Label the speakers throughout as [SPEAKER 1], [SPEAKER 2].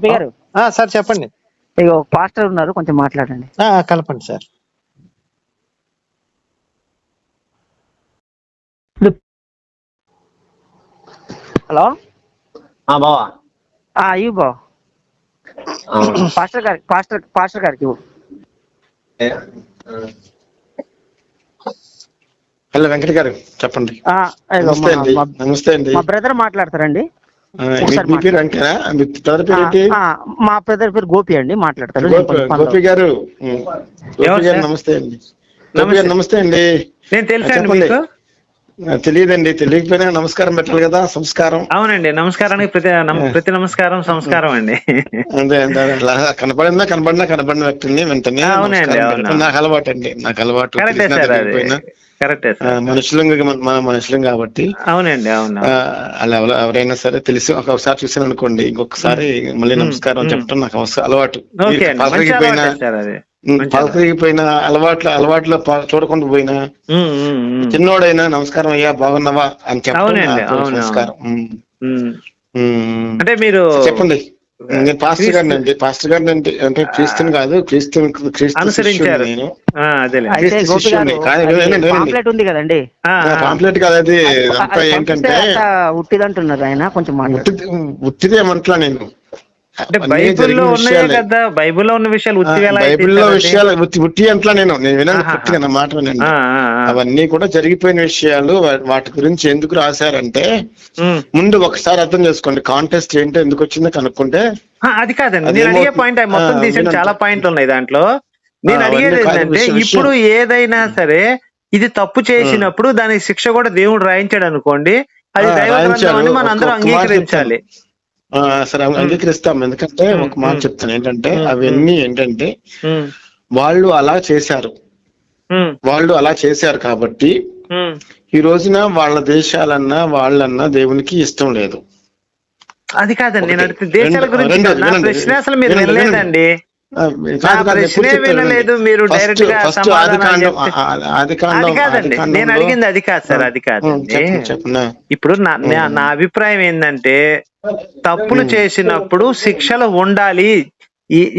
[SPEAKER 1] గోపి గారు?
[SPEAKER 2] ఆ, సార్ చెప్పండి.
[SPEAKER 1] ఇగో పాస్టర్ ఉన్నారు కొంచెం మాట్లాడండి.
[SPEAKER 2] ఆ, కలపండి సార్.
[SPEAKER 1] హలో?
[SPEAKER 3] ఆ బావా.
[SPEAKER 1] ఆ ఇవ్వు బా పాస్టర్ గారి పాస్టర్ పాస్టర్ గారికి ఇవ్వు.
[SPEAKER 4] హలో వెంకట గారు చెప్పండి. నమస్తే
[SPEAKER 1] మా-
[SPEAKER 4] అండి.
[SPEAKER 1] మా- బ్రదర్ మాట్లాడతారండి.
[SPEAKER 4] మీ- మీ పేరు మీ ఏంటి?
[SPEAKER 1] మా గోపి అండి మాట్లాడతారు.
[SPEAKER 4] గోపి గారు. గోపి? నమస్తే అండి. గోపి గారు నమస్తే అండి.
[SPEAKER 3] నేను తెలుసా అండి
[SPEAKER 4] తెలియదండి తెలియకపోయినా నమస్కారం పెట్టాలి కదా సంస్కారం.
[SPEAKER 3] అవునండి నమస్కారానికి ప్రతి ప్రతి నమస్కారం సంస్కారం అండి.
[SPEAKER 4] అలా కనపడిందా కనపడినా కనపడిన వ్యక్తిని వెంటనే
[SPEAKER 3] అవునండి,
[SPEAKER 4] నాకు అలవాటు అండి నాకు అలవాటు
[SPEAKER 3] కరెక్టే
[SPEAKER 4] మనుషులం మన- మన మనుషులం కాబట్టి.
[SPEAKER 3] అవునండి అవును.
[SPEAKER 4] అలా ఎవరు- ఎవరైనా సరే తెలిసి ఒకసారి చూసాను అనుకోండి ఇంకొకసారి మళ్ళీ నమస్కారం చెప్పడం నాకు అవసరం అలవాటు. పలకరిగిపోయినా అలవాట్ల అలవాట్లో చూడకుండా పోయినా. చిన్నోడైనా నమస్కారం అయ్యా బాగున్నావా అని చెప్పడం. ఉమ్.
[SPEAKER 3] అంటే మీరు
[SPEAKER 4] చెప్పండి. నేను పాస్టర్ గారిని అండి పాస్టర్ గారిని అంటే అంటే క్రిస్టియన్ కాదు క్రిస్తు
[SPEAKER 3] అనుసరించారు.
[SPEAKER 4] నేను.
[SPEAKER 1] ఉంది కదండి.
[SPEAKER 4] పాంప్లెట్ కాదు అది అంతా ఏంటంటే
[SPEAKER 1] ఉట్టిదంటున్నారు ఆయన కొంచెం
[SPEAKER 4] ఉట్టిది ఏమంటలా నేను?
[SPEAKER 3] అంటే బైబిల్లో ఉన్నాయే. కదా బైబిల్లో ఉన్న విషయాలు
[SPEAKER 4] బైబిల్లో? విషయాలు ఉత్తి అంట్లా నేను నేను
[SPEAKER 3] ఆహాహా.
[SPEAKER 4] పూర్తిగా మాట వినండి
[SPEAKER 3] ఆ.
[SPEAKER 4] అవన్నీ కూడా జరిగిపోయిన విషయాలు వాటి గురించి ఎందుకు రాశారంటే. ముందు ఒకసారి అర్థం చేసుకోండి కాంటెస్ట్ ఏంటో ఎందుకు వచ్చిందో కనుక్కుంటే
[SPEAKER 3] అది కాదండి నేను అడిగే? పాయింట్ మొత్తం తీసిన. చాలా పాయింట్లు ఉన్నాయి దాంట్లో నేను అడిగేది ఏంటంటే ఇప్పుడు ఏదైనా సరే ఇది తప్పు చేసినప్పుడు దానికి శిక్ష కూడా దేవుడు రాయించాడు అనుకోండి అది దైవ మన అందరం అంగీకరించాలి
[SPEAKER 4] సరే అంగీకరిస్తాం ఎందుకంటే ఒక మాట. చెప్తాను ఏంటంటే అవన్నీ ఏంటంటే వాళ్ళు అలా చేశారు. వాళ్ళు అలా చేశారు కాబట్టి. ఈ రోజున వాళ్ళ దేశాలన్నా వాళ్ళన్నా దేవునికి ఇష్టం లేదు.
[SPEAKER 3] అది కాదండి నేను దేశాల గురించి కాదు. నా. ప్రశ్న అసలు మీరు
[SPEAKER 4] వినండి,
[SPEAKER 3] వినలేదండి.
[SPEAKER 4] కాదు,
[SPEAKER 3] నా
[SPEAKER 4] కాదు,
[SPEAKER 3] ప్రశ్నే వినలేదు
[SPEAKER 4] డైరెక్ట్గా
[SPEAKER 3] సమాధానం చెప్తే- అది కాదండి నేను అడిగింది అది కాదు సార్ అది కాదండి
[SPEAKER 4] చెప్పండి
[SPEAKER 3] ఇప్పుడు నా నా- నా అభిప్రాయం ఏంటంటే తప్పులు చేసినప్పుడు శిక్షలు ఉండాలి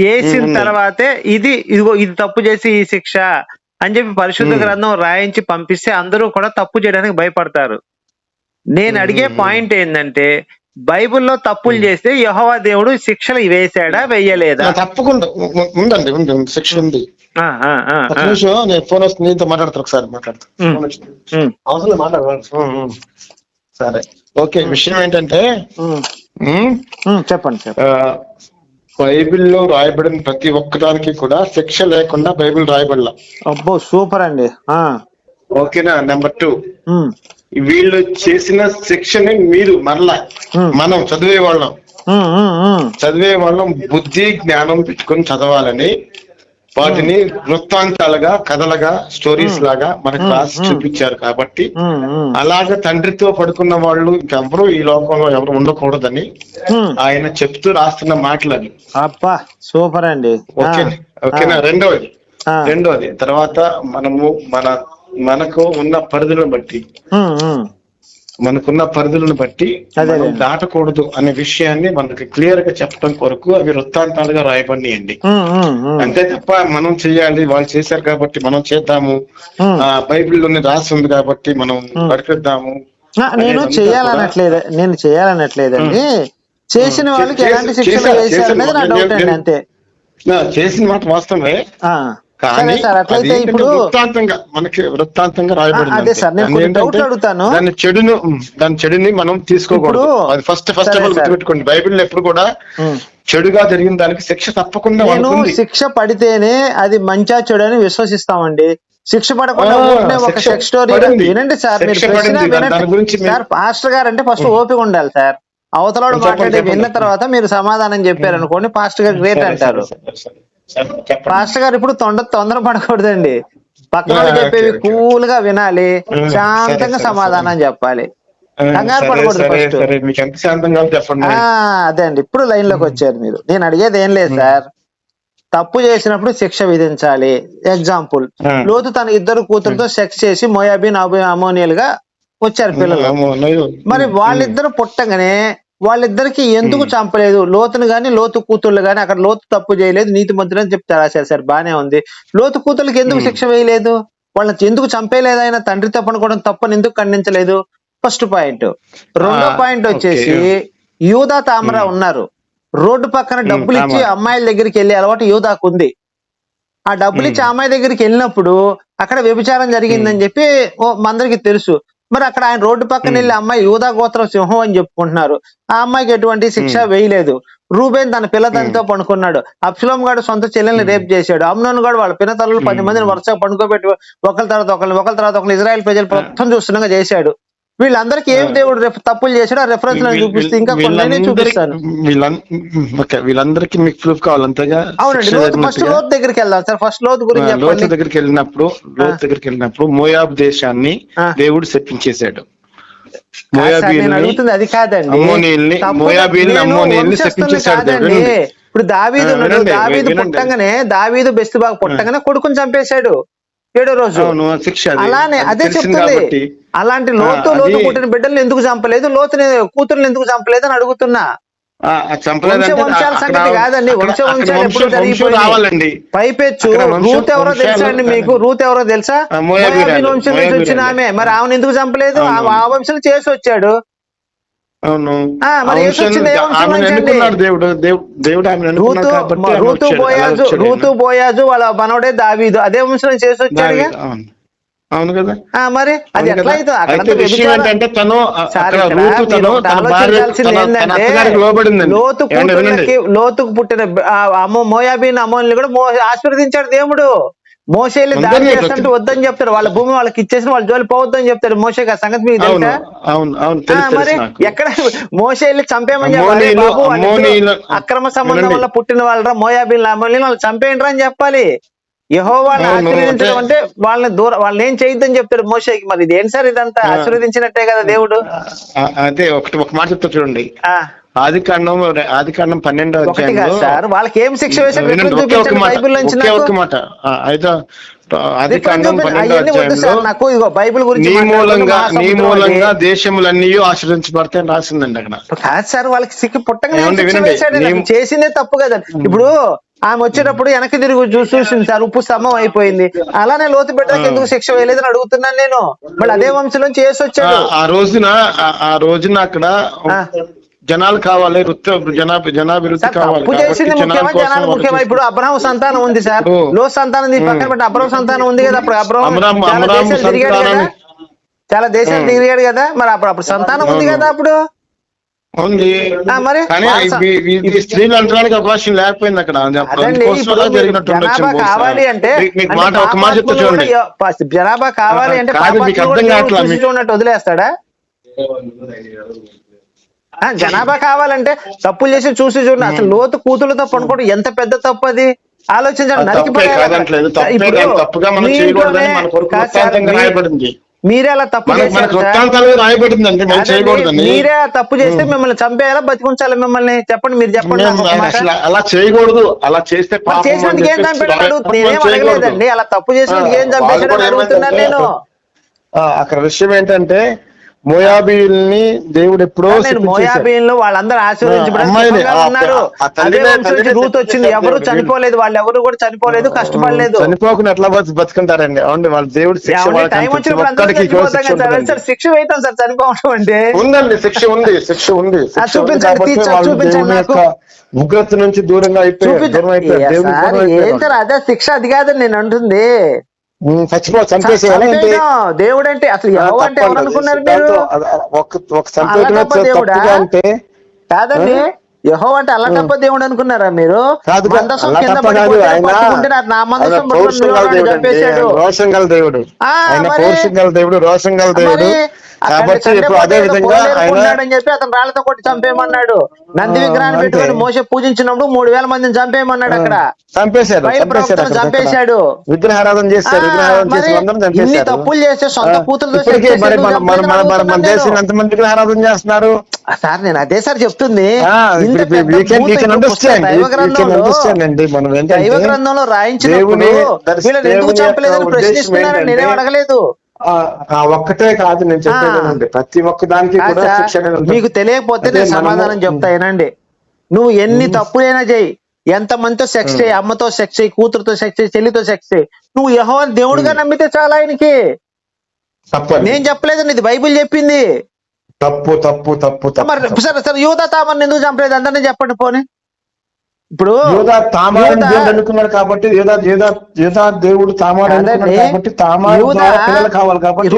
[SPEAKER 3] వేసిన. తర్వాతే ఇది ఇదిగో ఇది తప్పు చేసి ఈ శిక్ష అని చెప్పి పరిశుద్ధ. గ్రంథం రాయించి పంపిస్తే అందరూ కూడా తప్పు చేయడానికి భయపడతారు నేను అడిగే. పాయింట్ ఏంటంటే బైబిల్లో తప్పులు చేస్తే యెహోవా దేవుడు శిక్షలు వేసాడా వెయ్యలేదా
[SPEAKER 4] ఆ, తప్పకుండా ఉందండి ఉంది శిక్ష ఉంది నేను ఫోన్ వస్తుంది నీతో మాట్లాడతాను ఒకసారి మాట్లాడతా
[SPEAKER 3] ఉమ్.
[SPEAKER 4] ఫోన్ వచ్చింది.
[SPEAKER 3] ఉమ్,
[SPEAKER 4] అవసరం మాట్లాడు. సరే ఓకే విషయం ఏంటంటే
[SPEAKER 3] చెప్పండి
[SPEAKER 4] బైబిల్లో రాయబడిన ప్రతి ఒక్కదానికి కూడా శిక్ష లేకుండా బైబిల్ రాయబడలా.
[SPEAKER 3] అబ్బో సూపర్ అండి.
[SPEAKER 4] ఓకేనా నెంబర్ టూ. వీళ్ళు చేసిన శిక్షని మీరు మరలా. మనం చదివే వాళ్ళం. చదివే వాళ్ళం బుద్ధి జ్ఞానం పెట్టుకొని చదవాలని వాటిని వృత్తాంతాలుగా కథలుగా స్టోరీస్ లాగా మనకు రాసి చూపించారు కాబట్టి అలాగ తండ్రితో పడుకున్న వాళ్ళు ఇంకెవరు ఈ లోకంలో ఎవరు ఉండకూడదని. ఆయన చెప్తూ రాస్తున్న మాటలు అవి.
[SPEAKER 3] అబ్బా సూపర్ అండి.
[SPEAKER 4] ఓకే ఓకేనా? రెండవది.
[SPEAKER 3] ఆ.
[SPEAKER 4] రెండవది తర్వాత మనము మన మనకు ఉన్న పరిధులను బట్టి. మనకున్న పరిధులను బట్టి మనం. దాటకూడదు అనే విషయాన్ని మనకి క్లియర్గా చెప్పడం కొరకు అవి వృత్తాంతాలుగా రాయబడినాయండి. అంతే తప్ప మనం చేయాలి వాళ్ళు చేశారు కాబట్టి మనం చేద్దాము. ఆ బైబిల్లోని రాసి ఉంది కాబట్టి మనం
[SPEAKER 3] ఆ, నేను చేయాలనట్లేదు నేను చేయాలనట్లేదండి చేసిన. వాళ్ళకి ఎలాంటి శిక్షలు వేశారు
[SPEAKER 4] చేశారు.
[SPEAKER 3] అనేది నా డౌట్ అండి అంతే
[SPEAKER 4] చేసిన మాట వాస్తవమే. కానీ
[SPEAKER 3] ఇప్పుడు
[SPEAKER 4] వృత్తాంతంగా మనకి వృత్తాంతంగా రాయబడింది
[SPEAKER 3] అదే. సార్, నేను డౌట్లు అడుగుతాను.
[SPEAKER 4] దాని చెడును దాని చెడుని మనం తీసుకోకూడదు అది ఫస్ట్ ఫస్ట్ ఆఫ్ ఆల్. గుర్తుపెట్టుకోండి బైబిల్ ఎప్పుడు కూడా. చెడుగా జరిగిన దానికి శిక్ష తప్పకుండా
[SPEAKER 3] నేను శిక్ష పడితేనే అది మంచా చెడు అని విశ్వసిస్తామండి శిక్ష పడకుండా ఒక సెక్స్ స్టోరీ. వినండి సార్ మీరు వినండి సార్ పాస్టర్ గారు అంటే ఫస్ట్ ఓపిక ఉండాలి సార్ అవతలాడు
[SPEAKER 4] చెప్పండి,
[SPEAKER 3] మాట్లాడి. విన్న తర్వాత మీరు సమాధానం చెప్పారు అనుకోండి పాస్టర్ గారు గ్రేట్ అంటారు పాస్టర్ గారు ఇప్పుడు తొందర తొందర పడకూడదండి. పక్కన చెప్పేవి. కూల్గా వినాలి శాంతంగా సమాధానం చెప్పాలి. కంగారు పడకూడదు ఆ అదే అండి. ఇప్పుడు లైన్లోకి వచ్చారు మీరు. నేను అడిగేది ఏం లేదు సార్. తప్పు చేసినప్పుడు శిక్ష విధించాలి. ఎగ్జాంపుల్. లోతు తన ఇద్దరు కూతురుతో సెక్స్ చేసి మొయాబిన్ అమోనియల్గా వచ్చారు పిల్లలు. మరి వాళ్ళిద్దరు పుట్టగానే వాళ్ళిద్దరికి ఎందుకు చంపలేదు? లోతును గాని లోతు కూతుళ్ళు గాని అక్కడ లోతు తప్పు చేయలేదు. నీతి మంత్రులు అని చెప్తారు రాశారు సార్. బానే ఉంది. లోతు కూతుళ్ళకి ఎందుకు. శిక్ష వేయలేదు? వాళ్ళని ఎందుకు చంపేయలేదు ఆయన? తండ్రి తప్పను కూడా తప్పని ఎందుకు ఖండించలేదు? First point. రెండో పాయింట్ వచ్చేసి. యూదా తామర ఉన్నారు. రోడ్డు పక్కన డబ్బులు ఇచ్చి. అమ్మాయిల దగ్గరికి వెళ్ళే అలవాటు యూదాకు ఉంది. ఆ డబ్బులు ఇచ్చి. అమ్మాయి దగ్గరికి వెళ్ళినప్పుడు అక్కడ వ్యభిచారం జరిగిందని చెప్పి ఓ మందరికి తెలుసు. మరి అక్కడ ఆయన రోడ్డు పక్కన వెళ్ళి అమ్మాయి యూదా గోత్రం సింహం అని చెప్పుకుంటున్నారు. ఆ అమ్మాయికి ఎటువంటి శిక్ష వేయలేదు. రూబేన్ తన పిల్లతల్లితో పడుకున్నాడు. అప్సులం గాడు సొంత చెల్లెల్ని రేప్ చేశాడు. అమ్నోన్ గాడు వాళ్ళ పిల్లతల్లు పది మందిని వరుసగా పండుకోబెట్టి ఒకరి తర్వాత ఒకరిని ఒకరి తర్వాత ఒకరిని ఇజ్రాయెల్ ప్రజలు మొత్తం చూస్తుండగా చేశాడు. వీళ్ళందరికీ ఏం దేవుడు తప్పులు చేశాడు ఆ రెఫరెన్స్ చూపిస్తే ఇంకా కొన్ని చూపిస్తాను
[SPEAKER 4] వీళ్ళందరికీ మీకు ప్రూఫ్ కావాలి అంతేగా
[SPEAKER 3] అవునండి లోతు ఫస్ట్? లోతు దగ్గరికి వెళ్దాం సార్. ఫస్ట్ లోతు గురించి
[SPEAKER 4] లోతు దగ్గరికి వెళ్ళినప్పుడు లోతు దగ్గరికి వెళ్ళినప్పుడు మోయాబ్ దేశాన్ని. దేవుడు మోయాబీల్ని
[SPEAKER 3] అడుగుతుంది అది కాదండి. ఇప్పుడు దావీదు దావీదు. పుట్టంగానే దావీదు బెస్ట్ బాగా పుట్టంగానే కొడుకుని చంపేశాడు. ఏడో రోజు.
[SPEAKER 4] శిక్ష.
[SPEAKER 3] అలానే
[SPEAKER 4] అది
[SPEAKER 3] చెప్తుంది. అలాంటి లోతు లోతు పుట్టిన బిడ్డల్ని ఎందుకు చంపలేదు? లోతుని కూతుర్ని ఎందుకు చంపలేదు అని అడుగుతున్నా పైపెచ్చు. రూత్ ఎవరో తెలుసా అండి మీకు? రూత్ ఎవరో తెలుసా? వంశం నుంచి వచ్చిన. ఆమె. మరి ఆమెను ఎందుకు చంపలేదు. ఆ వంశం చేసి వచ్చాడు
[SPEAKER 4] అవును. దేవుడు? దేవు- దేవుడు
[SPEAKER 3] రూతు
[SPEAKER 4] వచ్చాడు.
[SPEAKER 3] బోయాజు
[SPEAKER 4] వచ్చాడు
[SPEAKER 3] రూతు
[SPEAKER 4] ఆయన.
[SPEAKER 3] బోయాజు వాళ్ళ మనవడే దావీదు. అదే వంశం చేసి వచ్చాడుగా
[SPEAKER 4] దావీదు, అవును. కదా?
[SPEAKER 3] ఆ, మరి అది ఎట్లా? అయితే
[SPEAKER 4] తను
[SPEAKER 3] లోతుకు పుట్టిన అమ్మో మోయాబీన్ అమ్మోని కూడా ఆశీర్వదించాడు దేవుడు. మోసేలు దాడి చేస్తుంటే వద్దని చెప్తాడు వాళ్ళ భూమి వాళ్ళకి ఇచ్చేసిన వాళ్ళ జోలి పోవద్దని చెప్తాడు మోసే ఆ సంగతి మీకు తెలుసా?
[SPEAKER 4] తెలుసు
[SPEAKER 3] మరి ఎక్కడ మోసేల్ని చంపేమని చెప్పాలి? అక్రమ సంబంధం. వల్ల పుట్టిన వాళ్ళ మోయాబీన్ అమ్మోని వాళ్ళు చంపేయండి అని చెప్పాలి. యహో వాళ్ళని ఆశీర్వదించడం అంటే వాళ్ళని దూరం వాళ్ళని ఏం చేయొద్దని చెప్తాడు మోసేకి. మరి ఇది ఏంటి సార్ ఇదంతా? ఆశీర్వదించినట్టే కదా దేవుడు?
[SPEAKER 4] అదే ఒకటి ఒక మాట చెప్తా చూడండి.
[SPEAKER 3] ఆ.
[SPEAKER 4] ఆది కాండం ఆది కాండం పన్నెండో
[SPEAKER 3] సార్ వాళ్ళకి ఏం శిక్ష
[SPEAKER 4] మాట అయితే ఆది కాండం పన్నెండో అధ్యాయంలో
[SPEAKER 3] బైబిల్ గురించి
[SPEAKER 4] నీ మూలంగా నీ మూలంగా. దేశములన్నీ ఆశ్రయించబడతాయని రాసిందండి అక్కడ.
[SPEAKER 3] కాదు సార్ వాళ్ళకి సిక్కి నాకు చేసిందే తప్పు కదా. ఇప్పుడు ఆమె వచ్చేటప్పుడు వెనక్కి తిరిగి చూ- చూసింది సార్ ఉప్పు స్తంభం అయిపోయింది. అలానే లోతు బిడ్డలకు ఎందుకు శిక్ష వేయలేదని అడుగుతున్నాను నేను. మళ్ళీ అదే వంశం నుంచి చేసి వచ్చాడు.
[SPEAKER 4] ఆ రోజున ఆ- రోజున అక్కడ. జనాలు కావాలి వృత్తి జనాభా జనాభివృద్ధి కావాలి
[SPEAKER 3] తప్పు చేసింది
[SPEAKER 4] జనాల
[SPEAKER 3] ఇప్పుడు అబ్రహం సంతానం ఉంది సార్. లో సంతానం పక్కన పెట్టి అబ్రహం సంతానం ఉంది కదా అప్పుడు అబ్రహం చాలా దేశాలు తిరిగాడు కదా. చాలా దేశాలు తిరిగాడు కదా మరి అప్పుడు అప్పుడు సంతానం ఉంది. కదా అప్పుడు.
[SPEAKER 4] ఉంది. కానీ స్త్రీలు అంటడానికి అవకాశం లేకపోయింది అక్కడ.
[SPEAKER 3] కావాలి అంటే
[SPEAKER 4] మాట ఒక మాట చెప్తా చూడండి.
[SPEAKER 3] జనాభా కావాలి అంటే
[SPEAKER 4] మీకు అర్థం
[SPEAKER 3] వదిలేస్తాడా? జనాభా కావాలంటే తప్పులు చేసి చూసి చూడండి. అసలు లోతు కూతులతో పనుకోవడం ఎంత పెద్ద తప్పు అది? ఆలోచించండి. నరికి
[SPEAKER 4] తప్పే తప్పే
[SPEAKER 3] మీరే అలా తప్పు మీరే తప్పు చేస్తే మిమ్మల్ని చంపేయాలా? బతికుంచాలా మిమ్మల్ని? చెప్పండి మీరు చెప్పండి
[SPEAKER 4] అలా చేయకూడదు. అలా చేస్తే
[SPEAKER 3] చేసినందుకు ఏం చంపాడు
[SPEAKER 4] మనం
[SPEAKER 3] నేనేం. అడగలేదండి. అలా తప్పు చేసినందుకు ఏం
[SPEAKER 4] కూడా
[SPEAKER 3] అడుగుతున్నాను నేను.
[SPEAKER 4] అక్కడ విషయం ఏంటంటే మోయాబీల్ని దేవుడు ఎప్పుడో.
[SPEAKER 3] మోయాబీన్లు వాళ్ళందరూ ఆశీర్వదించబడి రూత్ వచ్చింది. ఎవరు. చనిపోలేదు వాళ్ళు ఎవరు కూడా చనిపోలేదు కష్టపడలేదు.
[SPEAKER 4] చనిపోకుండా ఎట్లా బతి బతుకుంటారండి? అవునండి వాళ్ళ దేవుడు శిక్ష
[SPEAKER 3] వేయటం సార్ చనిపోవడం అంటే
[SPEAKER 4] ఉందండి శిక్ష ఉంది శిక్ష ఉంది ఉగ్రత నుంచి దూరంగా
[SPEAKER 3] సార్ అదే శిక్ష అది కాదని నేను అంటుంది.
[SPEAKER 4] చచ్చిపో చంపేసేయాలి ఏంటి?
[SPEAKER 3] దేవుడు అంటే అసలు అంటే. అనుకున్నారు మీరు?
[SPEAKER 4] ఒక అంటే
[SPEAKER 3] కాదండి యహో అంటే అల్లటప్ప దేవుడు అనుకున్నారా మీరు?
[SPEAKER 4] కాదు కాదు,
[SPEAKER 3] మందసం
[SPEAKER 4] అలా
[SPEAKER 3] కింద
[SPEAKER 4] తప్ప కాదు
[SPEAKER 3] పడిపోతే
[SPEAKER 4] ఆయన
[SPEAKER 3] పట్టుకుంటే నాకు నా
[SPEAKER 4] ఆయన
[SPEAKER 3] మందసం
[SPEAKER 4] పౌరుషం
[SPEAKER 3] పట్టుకుని
[SPEAKER 4] గల
[SPEAKER 3] నిలబడి
[SPEAKER 4] దేవుడు అండి.
[SPEAKER 3] చంపేశాడు
[SPEAKER 4] ఆయన రోషం గల దేవుడు.
[SPEAKER 3] ఆ,
[SPEAKER 4] ఆయన
[SPEAKER 3] మరి-
[SPEAKER 4] పౌరుషం గల దేవుడు. కాబట్టి ఇప్పుడు అదే విధంగా
[SPEAKER 3] కొన్నాడని చెప్పి అతను రాళ్ళతో కొట్టి చంపేయమన్నాడు. నంది విగ్రహాన్ని. పెట్టుకొని మోస పూజించినప్పుడు మూడు వేల మందిని చంపేయమన్నాడు అక్కడ.
[SPEAKER 4] చంపేశారు
[SPEAKER 3] చంపేశాడు.
[SPEAKER 4] విగ్రహారాధన చేస్తారు
[SPEAKER 3] ఆ,
[SPEAKER 4] విగ్రహారాధన చేసిన అందరం చంపేశారు.
[SPEAKER 3] తప్పులు చేస్తే సొంత సెక్స్
[SPEAKER 4] మరి
[SPEAKER 3] చేసి
[SPEAKER 4] మన మన దేశం ఎంతమంది విగ్రహారాధన చేస్తున్నారు?
[SPEAKER 3] సార్ నేను అదే సార్ చెప్తుంది. దైవ గ్రంథంలో
[SPEAKER 4] దర్శ-
[SPEAKER 3] వీళ్ళని ఎందుకు చంపలేదని ప్రశ్నిస్తున్నారని నేనేం అడగలేదు.
[SPEAKER 4] ఒక్కటే కాదు నేను చెప్పేది ప్రతి ఒక్క దానికి కూడా శిక్షణ.
[SPEAKER 3] మీకు తెలియకపోతే నేను సమాధానం చెప్తా వినండి. నువ్వు ఎన్ని తప్పులైనా చేయి. ఎంత మందితో సెక్స్ చేయి అమ్మతో సెక్స్ చేయి కూతురుతో సెక్స్ చేయి చెల్లితో సెక్స్ చేయి. నువ్వు యహో దేవుడిగా నమ్మితే చాలా ఆయనకి. నేను చెప్పలేదండి ఇది బైబిల్ చెప్పింది.
[SPEAKER 4] తప్పు తప్పు తప్పు.
[SPEAKER 3] మరి. సరే సరే యూదా తామర్ని ఎందుకు చంపలేదు? అందరినీ చెప్పండి పోనీ. ఇప్పుడు
[SPEAKER 4] యోధా దేవుడు అనుకున్నాడు కాబట్టి యోధా యోధా యోధా దేవుడు తామారు అనుకున్నాడు
[SPEAKER 3] కాదండి.
[SPEAKER 4] కాబట్టి తామారు పిల్లలు కావాలి కాబట్టి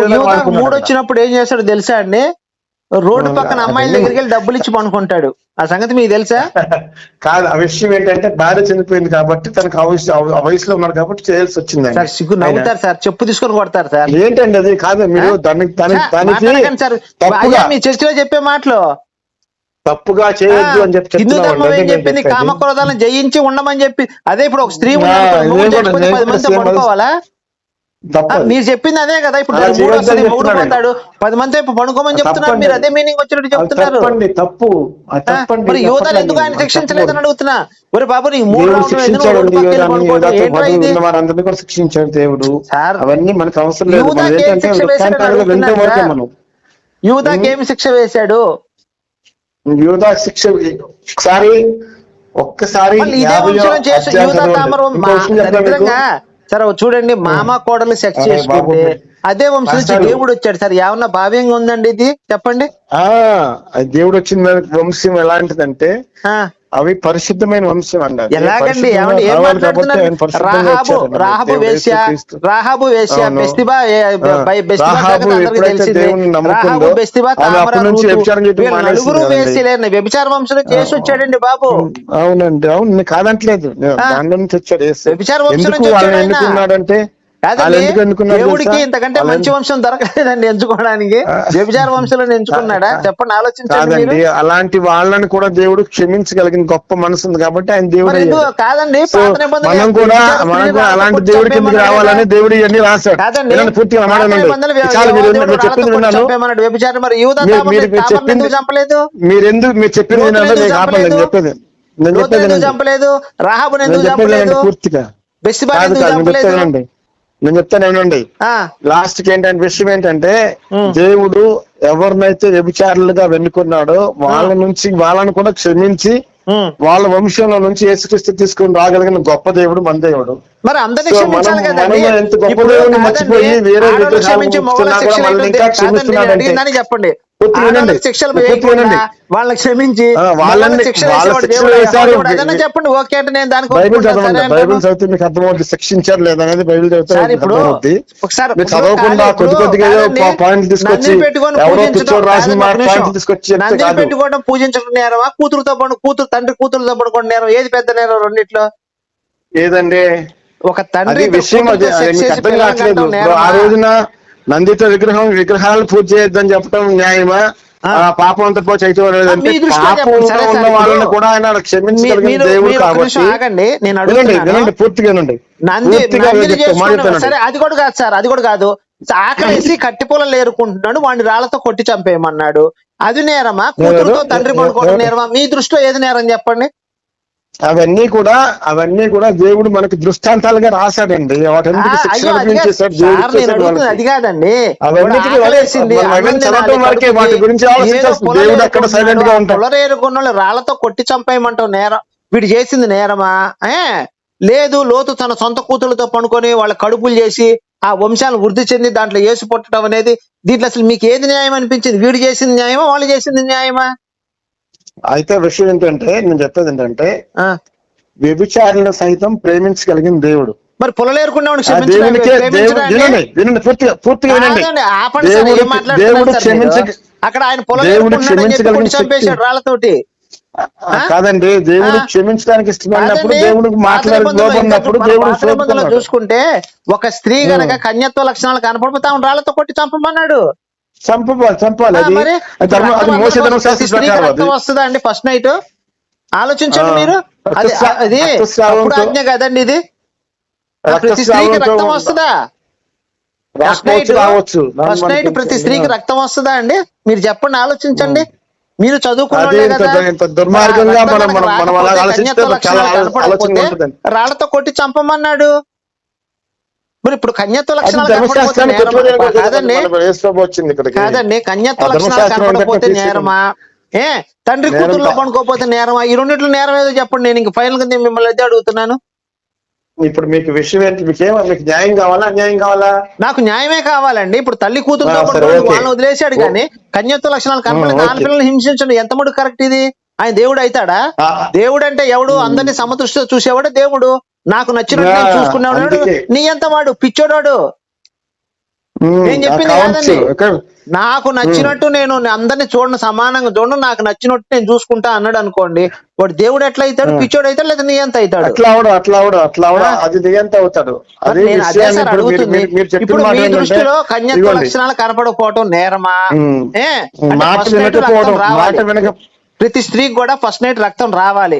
[SPEAKER 3] మూడు. వచ్చినప్పుడు ఏం చేస్తాడు తెలుసా అండి? రోడ్డు పక్కన అమ్మాయిల. దగ్గరికి వెళ్ళి డబ్బులు ఇచ్చి పనుకుంటాడు. ఆ సంగతి మీకు తెలుసా?
[SPEAKER 4] కాదు ఆ విషయం ఏంటంటే భార్య చనిపోయింది కాబట్టి తనకు ఆ వయసు ఆ వయసులో ఉన్నాడు కాబట్టి చేయాల్సి వచ్చింది
[SPEAKER 3] సార్ సిగ్గు నవ్వుతారు సార్. చెప్పు తీసుకొని కొడతారు సార్.
[SPEAKER 4] ఏంటండి అది? కాదు మీరు దానికి దానికి
[SPEAKER 3] సార్, మీ చర్చిలో చెప్పే మాటలు.
[SPEAKER 4] తప్పుగా చేయొద్దు అని చెప్పి
[SPEAKER 3] హిందూ. ధర్మం ఏం చెప్పింది. కామక్రోధాలను జయించి ఉండమని చెప్పి అదే ఇప్పుడు ఒక స్త్రీ పడుకోవాలా. మీరు చెప్పింది అదే కదా ఇప్పుడు మూడు వస్తుంది. పోతాడు పది మంది వైపు పడుకోమని చెప్తున్నారు. మీరు అదే మీనింగ్ వచ్చినట్టు చెప్తున్నారు
[SPEAKER 4] తప్పు
[SPEAKER 3] మరి
[SPEAKER 4] తప్పట్లేదు.
[SPEAKER 3] ఎందుకు ఆయన శిక్షించలేదని. అడుగుతున్నా ఒరే బాబు నీకు మూడు
[SPEAKER 4] శిక్షించాడు శిక్షించాడు దేవుడు
[SPEAKER 3] సార్,
[SPEAKER 4] అవన్నీ మనకు అవసరం లేదు
[SPEAKER 3] యూదాకి
[SPEAKER 4] మనం
[SPEAKER 3] ఏం శిక్ష వేశాడు
[SPEAKER 4] యూదా శిక్ష ఒకసారి ఒక్కసారి
[SPEAKER 3] సరే చూడండి మామ కోడలు సెక్స్ చేసుకుంటే. అదే వంశం నుంచి దేవుడు వచ్చాడు సార్ ఏమన్నా భావ్యంగా ఉందండి ఇది చెప్పండి
[SPEAKER 4] దేవుడు వచ్చిన వంశం ఎలాంటిదంటే అవి పరిశుద్ధమైన వంశం అండి.
[SPEAKER 3] ఎలాగండి? ఏమండి? ఏం మాట్లాడుతున్నారు? రాహాబు వేశ్య వేశ్య. బెస్తిబా
[SPEAKER 4] వ్యభిచారం
[SPEAKER 3] నలుగురు వంశంలో చేసి వచ్చాడండి బాబు.
[SPEAKER 4] అవునండి. అవును కాదంటలేదు. దాంట్లో నుంచి వచ్చాడు.
[SPEAKER 3] వ్యభిచార వంశం
[SPEAKER 4] ఎందుకు
[SPEAKER 3] నుంచి దేవుడికి? ఇంతకంటే మంచి వంశం దొరకలేదండి ఎంచుకోవడానికి. వ్యభిచార వంశంలో ఎంచుకున్నాడా? చెప్పండి ఆలోచించండి
[SPEAKER 4] అలాంటి వాళ్ళని కూడా దేవుడు క్షమించగలిగిన గొప్ప మనసు ఉంది కాబట్టి ఆయన దేవుడు.
[SPEAKER 3] కాదండి
[SPEAKER 4] మనం కూడా మనం కూడా అలాంటి దేవుడి కిందకి రావాలని? దేవుడు ఇవన్నీ రాశాడు. పూర్తిగా చెప్పింది
[SPEAKER 3] మరి ఎందుకు చంపలేదు?
[SPEAKER 4] మీరు చెప్పింది నేను ఆపలేదు? చెప్పేది నేను చెప్పేది.
[SPEAKER 3] చంపలేదు? రాహాబుని ఎందుకు చంపలేదు?
[SPEAKER 4] పూర్తిగా. చెప్తాను
[SPEAKER 3] చంపలేదు?
[SPEAKER 4] నేను చెప్తాను వినండి లాస్ట్కి ఏంటంటే విషయం ఏంటంటే. దేవుడు ఎవరినైతే వ్యభిచారులుగా వెన్నుకున్నాడో వాళ్ళ నుంచి వాళ్ళని కూడా క్షమించి. వాళ్ళ వంశంలో నుంచి యేసుక్రీస్తు తీసుకుని రాగలిగిన గొప్ప దేవుడు మన దేవుడు
[SPEAKER 3] మరి అందరినీ క్షమించాలి కదండి. ఇప్పుడు క్షమించి అడిగిందని చెప్పండి. శిక్షలు. వాళ్ళకి క్షమించి
[SPEAKER 4] వాళ్ళని-
[SPEAKER 3] శిక్షలు చెప్పండి ఓకే అంటే నేను దానికి
[SPEAKER 4] బైబిల్
[SPEAKER 3] ఒప్పుకుంటాను, సరే
[SPEAKER 4] చదవండి.
[SPEAKER 3] అంటాను.
[SPEAKER 4] బైబిల్ చదివితే మీకు అర్థమవుతుంది శిక్షించారు లేదనేది బైబిల్ చదివితే
[SPEAKER 3] ఇప్పుడు ఒకసారి
[SPEAKER 4] మీరు చదవకుండా కొద్ది కొద్దిగా తీసుకొచ్చి ఎవరో రాసిన. తీసుకొచ్చి
[SPEAKER 3] నందిని పెట్టుకోవడం పూజించడం నేరమా? కూతురుతో పడు కూతురు తండ్రి కూతురుతో పడుకోవడం నేరం ఏది పెద్ద నేరం రెండిట్లో?
[SPEAKER 4] ఏదండి?
[SPEAKER 3] ఒక తండ్రి
[SPEAKER 4] విషయం ఆ? రోజున నందిత విగ్రహం విగ్రహాలు పూజ చేయొద్దని చెప్పడం న్యాయమా? పాపం అంతా పోయి ఉన్న వాళ్ళని కూడా ఆయన క్షమించగలిగిన దేవుడు కాబట్టి
[SPEAKER 3] ఆగండి నేను అడుగుతున్నాను. సరే అది కూడా కాదు సార్ అది కూడా కాదు. ఆకలేసి కట్టి పొలం ఏరుకుంటున్నాడు వాడిని రాళ్ళతో కొట్టి చంపేయమన్నాడు. అది నేరమా? కూతురుతో? తండ్రి పడుకోవడం? నేరమా? మీ దృష్టిలో ఏది నేరం చెప్పండి?
[SPEAKER 4] అవన్నీ కూడా అవన్నీ కూడా దేవుడు మనకి దృష్టాంతాలుగా రాశాడండి వాటన్నిటికీ శిక్షణ. చేశాడు దేవుడు.
[SPEAKER 3] అది కాదండి
[SPEAKER 4] అవన్నిటికీ
[SPEAKER 3] తినాలి,
[SPEAKER 4] వరకే, వాటి. గురించి ఆలోచించాల్సింది. దేవుడు అక్కడ silent గా ఉంటాడు.
[SPEAKER 3] పొలం ఏరుకున్న రాళ్ళతో కొట్టి చంపేయమంటావు నేరం వీడు చేసింది నేరమా ఏ లేదు లోతు తన సొంత కూతుళ్ళతో పనుకొని వాళ్ళ కడుపులు చేసి ఆ వంశాలను వృద్ధి చెంది దాంట్లో ఏసు పుట్టడం అనేది దీంట్లో అసలు మీకు ఏది న్యాయం అనిపించింది వీడు చేసింది న్యాయమా వాళ్ళు చేసింది న్యాయమా
[SPEAKER 4] అయితే విషయం ఏంటంటే నేను చెప్పేది ఏంటంటే
[SPEAKER 3] ఆ.
[SPEAKER 4] వ్యభిచారులను సైతం ప్రేమించగలిగిన దేవుడు
[SPEAKER 3] మరి పొలలేరుకున్న వాడిని
[SPEAKER 4] ఆ
[SPEAKER 3] క్షమించడా-
[SPEAKER 4] దేవునికే దేవుడు
[SPEAKER 3] ప్రేమించడా అండి?
[SPEAKER 4] వినండి వినండి పూర్తిగా పూర్తిగా వినండి
[SPEAKER 3] కాదండి, ఆపండి సార్, ఏం
[SPEAKER 4] దేవుడు
[SPEAKER 3] మాట్లాడుతున్నారు
[SPEAKER 4] దేవుడు
[SPEAKER 3] సార్ మీరు?
[SPEAKER 4] క్షమించ
[SPEAKER 3] అక్కడ ఆయన
[SPEAKER 4] దేవుడు క్షమించగలిగిన ఆ, కాదండి దేవుడు. క్షమించడానికి ఇష్టమైనప్పుడు దేవుడు
[SPEAKER 3] నిబంధనలో
[SPEAKER 4] శోధిస్తున్నాడు.
[SPEAKER 3] చూసుకుంటే ఒక స్త్రీ గనక కన్యత్వ లక్షణాలు కనపడిపోతే రాళ్ళతో కొట్టి చంపమన్నాడు
[SPEAKER 4] చంపాలి చంపాలి అది. ధర్మ అది మోస ప్రకారం అది.
[SPEAKER 3] వస్తుందా అండి ఫస్ట్ నైట్? ఆలోచించండి మీరు. అది ఆజ్ఞ కదండి ఇది. ప్రతి స్త్రీకి రక్తం వస్తుందా? ఫస్ట్ నైట్
[SPEAKER 4] రాకపోవచ్చు రావచ్చు
[SPEAKER 3] ఫస్ట్ నైట్ ప్రతి స్త్రీకి రక్తం వస్తుందా అండి? మీరు చెప్పండి ఆలోచించండి. మీరు చదువుకున్న
[SPEAKER 4] అది
[SPEAKER 3] వాళ్ళే
[SPEAKER 4] ఇంత-
[SPEAKER 3] కదా.
[SPEAKER 4] ఇంత దుర్మార్గంగా
[SPEAKER 3] ఆ రక్తం
[SPEAKER 4] మనం-
[SPEAKER 3] కనుక
[SPEAKER 4] మనం- మనం అలా
[SPEAKER 3] రాకపోతే
[SPEAKER 4] ఆలోచిస్తే
[SPEAKER 3] కన్యత్వ
[SPEAKER 4] చాలా
[SPEAKER 3] లక్షణాలు
[SPEAKER 4] ఆలోచన
[SPEAKER 3] కనపడకపోతే
[SPEAKER 4] ఉంటుందండి.
[SPEAKER 3] రాళ్ళతో కొట్టి చంపమన్నాడు. మరి ఇప్పుడు కన్యత్వ లక్షణాలు కాదండి. కన్యత్వ లక్షణాలు కనపడకపోతే నేరమా? ఏ తండ్రి కూతురులో పనుకోపోతే నేరమా? ఈ రెండిట్లో నేరం ఏదో చెప్పండి నేను ఇంక ఫైనల్గా మిమ్మల్ని అయితే అడుగుతున్నాను.
[SPEAKER 4] ఇప్పుడు మీకు విషయం ఏంటి? మీకు ఏమో మీకు న్యాయం కావాలా? అన్యాయం కావాలా?
[SPEAKER 3] నాకు న్యాయమే కావాలండి. ఇప్పుడు తల్లి
[SPEAKER 4] ఓకే.
[SPEAKER 3] వాళ్ళని వదిలేశాడు కానీ కన్యత్వ లక్షణాలు కనపడి
[SPEAKER 4] ఆ, ఓకే.
[SPEAKER 3] ఆడపిల్లల్ని హింసించండి. ఎంత మటుకు కరెక్ట్ ఇది? ఆయన దేవుడు అవుతాడా? దేవుడు అంటే ఎవడు? అందరినీ సమదృష్టితో చూసేవాడు? దేవుడు. నాకు నచ్చినట్టు నేను
[SPEAKER 4] అందుకే.
[SPEAKER 3] నీ ఎంత వాడు? పిచ్చోడాడు. నేను చెప్పింది. కాదండి. నాకు నచ్చినట్టు నేను అందరిని చూడను సమానంగా చూడను. నాకు నచ్చినట్టు నేను చూసుకుంటా అన్నాడు అనుకోండి వాడు దేవుడు ఎట్లా అవుతాడు? పిచ్చోడు అవుతాడు లేదా నీ ఎంత అవుతాడు?
[SPEAKER 4] అట్లా అవడు అట్లా అవడు అట్లా అవడు. అది నియంత అవుతాడు? అదే
[SPEAKER 3] సార్ అడుగుతుంది. ఇప్పుడు మీ దృష్టిలో కన్యత్వ. లక్షణాలు కనపడకపోవటం నేరమా? ఏ?
[SPEAKER 4] మాట వినకపోవడం
[SPEAKER 3] ప్రతి స్త్రీకి కూడా ఫస్ట్ నైట్ రక్తం రావాలి.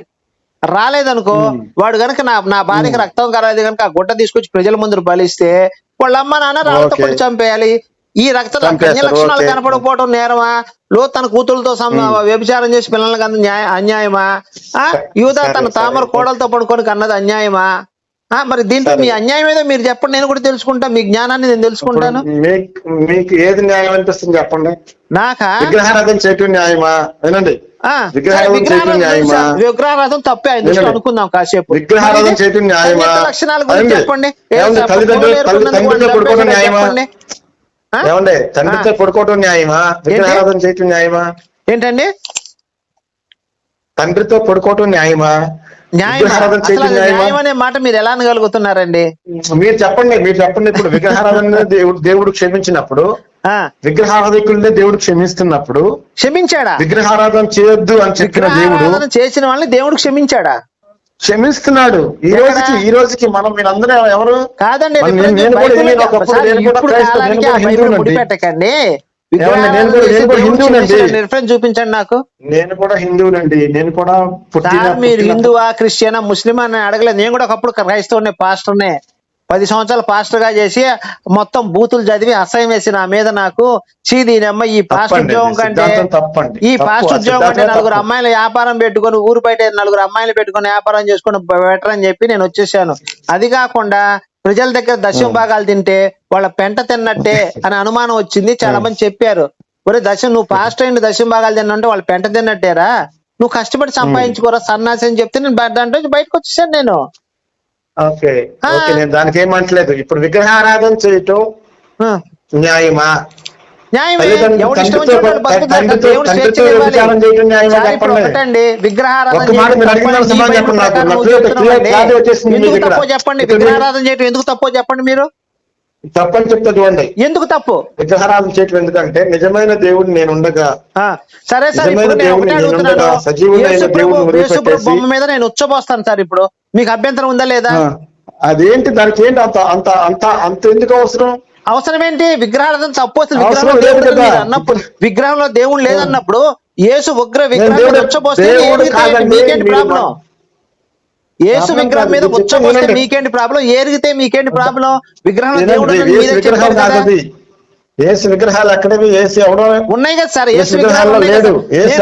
[SPEAKER 3] రాలేదనుకో వాడు గనక నా నా భార్యకి రక్తం కరాలి కనుక ఆ గుడ్డ తీసుకొచ్చి ప్రజల ముందు బలిస్తే వాళ్ళ అమ్మ నాన్న రాళ్ళతో. కొట్టి చంపేయాలి. ఈ రక్త లక్షణాలు. కనపడకపోవడం నేరమా? లో తన కూతురుతో వ్యభిచారం చేసి పిల్లలకి అంత న్యాయ అన్యాయమా? ఆ? యూదా
[SPEAKER 4] సరే,
[SPEAKER 3] తన. తామర కోడలతో పడుకొని కన్నది అన్యాయమా? మరి దీంట్లో మీ అన్యాయం ఏదో మీరు చెప్పండి నేను కూడా తెలుసుకుంటా మీ జ్ఞానాన్ని నేను తెలుసుకుంటాను.
[SPEAKER 4] మీకు ఏది న్యాయం అనిపిస్తుంది చెప్పండి?
[SPEAKER 3] నాకా?
[SPEAKER 4] విగ్రహారాధన చేయటం న్యాయమా? వినండి. విగ్రహారాధన
[SPEAKER 3] తప్పే ఆయన. అనుకుందాం కాసేపు.
[SPEAKER 4] విగ్రహారాధన చేయటం న్యాయమా?
[SPEAKER 3] లక్షణాల గురించి? చెప్పండి.
[SPEAKER 4] తల్లిదండ్రులు- న్యాయమా? ఏమండి తండ్రితో పడుకోవటం న్యాయమా? విగ్రహారాధన చేయటం న్యాయమా?
[SPEAKER 3] ఏంటండి?
[SPEAKER 4] తండ్రితో పడుకోవటం న్యాయమా?
[SPEAKER 3] న్యాయం న్యాయం అనే మాట మీరు ఎలా అనగలుగుతున్నారండి
[SPEAKER 4] మీరు చెప్పండి మీరు చెప్పండి. ఇప్పుడు విగ్రహారాధన దేవుడు దేవుడు క్షమించినప్పుడు
[SPEAKER 3] ఆ.
[SPEAKER 4] విగ్రహారాధకులనే దేవుడు క్షమిస్తున్నప్పుడు
[SPEAKER 3] క్షమించాడా?
[SPEAKER 4] విగ్రహారాధన చేయొద్దు అని చెప్పిన దేవుడు
[SPEAKER 3] చేసిన వాళ్ళని దేవుడు క్షమించాడా?
[SPEAKER 4] క్షమిస్తున్నాడు. ఈ? రోజుకి ఈ రోజుకి మనం మీరందరూ ఎవరు?
[SPEAKER 3] కాదండి
[SPEAKER 4] నేను కూడా-
[SPEAKER 3] చూపించండి నాకు
[SPEAKER 4] నేను కూడా హిందువునండి నేను కూడా
[SPEAKER 3] మీరు హిందువా క్రిస్టియనా ముస్లిం అని అడగలేదు నేను కూడా ఒకప్పుడు క్రైస్తవునే పాస్టర్నే పది సంవత్సరాలు పాస్టర్గా చేసి మొత్తం బూతులు చదివి అసహ్యం వేసి నా మీద నాకు చీ దీనమ్మ ఈ పాస్టర్. ఉద్యోగం కంటే. ఈ. పాస్టర్ ఉద్యోగం కంటే నలుగురు. అమ్మాయిలు వ్యాపారం పెట్టుకొని ఊరు బయట నలుగురు అమ్మాయిలు పెట్టుకొని వ్యాపారం చేసుకొని బెటర్ అని చెప్పి నేను వచ్చేసాను అది కాకుండా ప్రజల దగ్గర దశమ భాగాలు తింటే వాళ్ళ పెంట తిన్నట్టే అని అనుమానం వచ్చింది చాలా మంది చెప్పారు. ఒరే దశ నువ్వు పాస్ట్ అయిన దశమ భాగాలు తిన్నంటే వాళ్ళు పెంట తిన్నట్టేరా? నువ్వు కష్టపడి సంపాదించుకోరా సన్నాసి అని చెప్తే నేను దాంట్లో బయటకు వచ్చేసాను నేను.
[SPEAKER 4] ఓకే. నేను దానికి ఏమంటలేదు ఇప్పుడు విగ్రహారాధన చేయటం. న్యాయమా? చెప్పండి.
[SPEAKER 3] విగ్రహారాధన
[SPEAKER 4] వచ్చేసింది
[SPEAKER 3] ఎందుకు. తప్పో చెప్పండి?
[SPEAKER 4] మీరు- తప్పని చెప్తా చూడండి.
[SPEAKER 3] ఎందుకు తప్పు?
[SPEAKER 4] విగ్రహారాధన చేయటం ఎందుకంటే నిజమైన దేవుడు నేను ఉండగా
[SPEAKER 3] సరే సార్
[SPEAKER 4] నిజమైన
[SPEAKER 3] నేను
[SPEAKER 4] ఉండగా సజీవుడైన
[SPEAKER 3] బొమ్మ మీద నేను ఉచ్చబోస్తాను సార్ ఇప్పుడు. మీకు అభ్యంతరం ఉందా లేదా?
[SPEAKER 4] అదేంటి దానికి ఏంటి అంత అంత అంత అంత ఎందుకు అవసరం?
[SPEAKER 3] అవసరం ఏంటి అసలు
[SPEAKER 4] అవసరం
[SPEAKER 3] విగ్రహంలో దేవుడు అన్నప్పుడు విగ్రహంలో దేవుడు లేదన్నప్పుడు యేసు ఉగ్ర విగ్రహం
[SPEAKER 4] కాదండి,
[SPEAKER 3] మీకేంటి ప్రాబ్లం? యేసు విగ్రహం మీద
[SPEAKER 4] వినండి.
[SPEAKER 3] మీకేంటి ప్రాబ్లం? ఏరిగితే మీకేంటి ప్రాబ్లం? విగ్రహంలో దేవుడు
[SPEAKER 4] యేసు విగ్రహాలు ఎక్కడవి యేసు ఎవడో?
[SPEAKER 3] ఉన్నాయి కదా సార్
[SPEAKER 4] యేసు
[SPEAKER 3] యేసు
[SPEAKER 4] విగ్రహాల్లో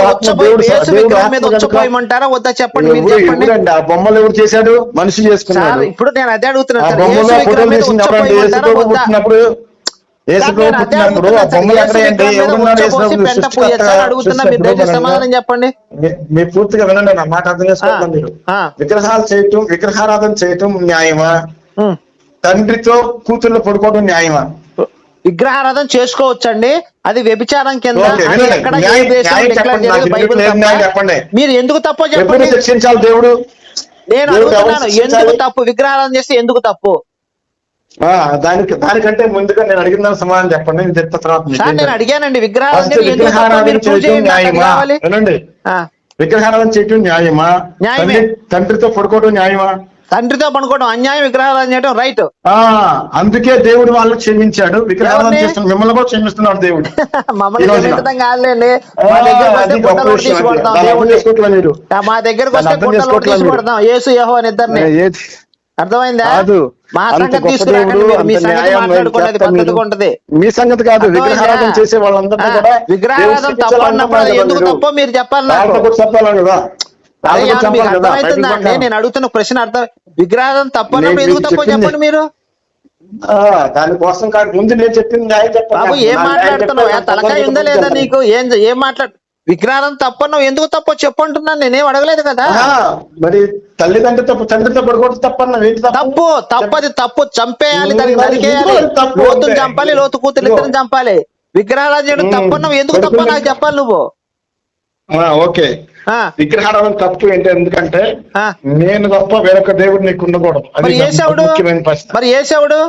[SPEAKER 4] ఆత్మ
[SPEAKER 3] ఉచ్చబోయి-
[SPEAKER 4] దేవుడు
[SPEAKER 3] మీద ఉచ్చబోయమంటారా వద్దా చెప్పండి మీరు చెప్పండి.
[SPEAKER 4] ఆ బొమ్మలు ఎవరు చేశాడు? మనిషి
[SPEAKER 3] సార్
[SPEAKER 4] చేసుకున్నాడు
[SPEAKER 3] ఇప్పుడు నేను అదే అడుగుతున్నాను
[SPEAKER 4] బొమ్మలో
[SPEAKER 3] యేసు ఉచ్చబోయమంటారా
[SPEAKER 4] ప్రభు పుట్టినప్పుడు ప్రభు పుట్టినప్పుడు ఆ బొమ్మలు
[SPEAKER 3] సార్.
[SPEAKER 4] ఎక్కడ
[SPEAKER 3] యేసు
[SPEAKER 4] ఏంటి?
[SPEAKER 3] విగ్రహం మీద
[SPEAKER 4] ఎవరున్నాడు ప్రభు
[SPEAKER 3] అడుగుతున్నా మీరు దయచేసి సమాధానం చెప్పండి.
[SPEAKER 4] మీ- మీరు పూర్తిగా వినండి నా మాట అర్థం చేసుకోవాలి మీరు. విగ్రహాలు చేయటం విగ్రహారాధన చేయటం న్యాయమా. తండ్రితో కూతుర్లు పడుకోవడం న్యాయమా?
[SPEAKER 3] విగ్రహారాధన చేసుకోవచ్చండి. అది వ్యభిచారం కింద. మీరు ఎందుకు తప్పో చెప్పండి?
[SPEAKER 4] శిక్షించాలి దేవుడు?
[SPEAKER 3] నేను అడుగుతున్నాను? ఎందుకు తప్పు? విగ్రహారాధన చేస్తే ఎందుకు తప్పు?
[SPEAKER 4] ఆ, దానికి దానికంటే ముందుగా నేను అడిగిన దానికి సమాధానం చెప్పండి నేను చెప్తా తర్వాత
[SPEAKER 3] నేను. అడిగానండి విగ్రహారాధన
[SPEAKER 4] విగ్రహారాధన చేయటం న్యాయమా? తండ్రితో పడుకోవడం న్యాయమా?
[SPEAKER 3] తండ్రితో పనుకోవడం అన్యాయం విగ్రహారాధన చేయడం రైట్.
[SPEAKER 4] అందుకే దేవుడు వాళ్ళు క్షమించాడు. విగ్రహారాధన? చేస్తున్న మిమ్మల్ని కూడా క్షమిస్తున్నాడు దేవుడు.
[SPEAKER 3] మమ్మల్ని. క్షమించడం కాదులేండి. మా దగ్గరకు వస్తే యహో అని ఇద్దరిని. అర్థమైందా? మా సంగతి తీసుకురాకండి. మీ సంగతి
[SPEAKER 4] కాదు? విగ్రహారాధన చేసే వాళ్ళందరినీ
[SPEAKER 3] ఆ,
[SPEAKER 4] కూడా
[SPEAKER 3] విగ్రహారాధన తప్పు ఎందుకు. తప్పో మీరు చెప్పాలి
[SPEAKER 4] కదా?
[SPEAKER 3] అదే
[SPEAKER 4] వాళ్ళతో కూడా
[SPEAKER 3] ఏమన్నా మీకు
[SPEAKER 4] చెప్పాలి కదా
[SPEAKER 3] అర్థమవుతుందా
[SPEAKER 4] బైబిల్
[SPEAKER 3] అండి
[SPEAKER 4] ప్రకారం.
[SPEAKER 3] నేను అడుగుతున్న ప్రశ్న అర్థం విగ్రహారాధన తప్పు
[SPEAKER 4] నేను
[SPEAKER 3] అన్నప్పుడు ఎందుకు తప్పో. చెప్పండి మీరు?
[SPEAKER 4] దానికోసం కాదు ముందు నేను చెప్పింది
[SPEAKER 3] బాబు ఏం మాట్లాడుతున్నావు? తలకాయ ఉందా లేదా. నీకు? ఏం ఏం మాట్లాడు విగ్రహాలను తప్పన్నావు ఎందుకు తప్పో చెప్పంటున్నాను? నేనేం అడగలేదు కదా.
[SPEAKER 4] మరి తల్లిదండ్రి తప్పు తండ్రితో పడుకోవడం ఏంటి
[SPEAKER 3] తప్పు? తప్పది తప్పు. చంపేయాలి దానికి నరికేయాలి
[SPEAKER 4] తప్పు
[SPEAKER 3] లోతుని? చంపాలి లోతు కూతురు ఇద్దరిని చంపాలి. విగ్రహాలు చేయడం. తప్పన్నావు ఎందుకు తప్ప నాకు చెప్పాలి నువ్వు?
[SPEAKER 4] ఓకే. విగ్రహారాధన తప్పు ఏంటి? ఎందుకంటే. నేను తప్ప వేరొక దేవుడు నీకు ఉండకూడదు. అది ముఖ్యమైన ప్రశ్న.
[SPEAKER 3] మరి ఏసేవుడు?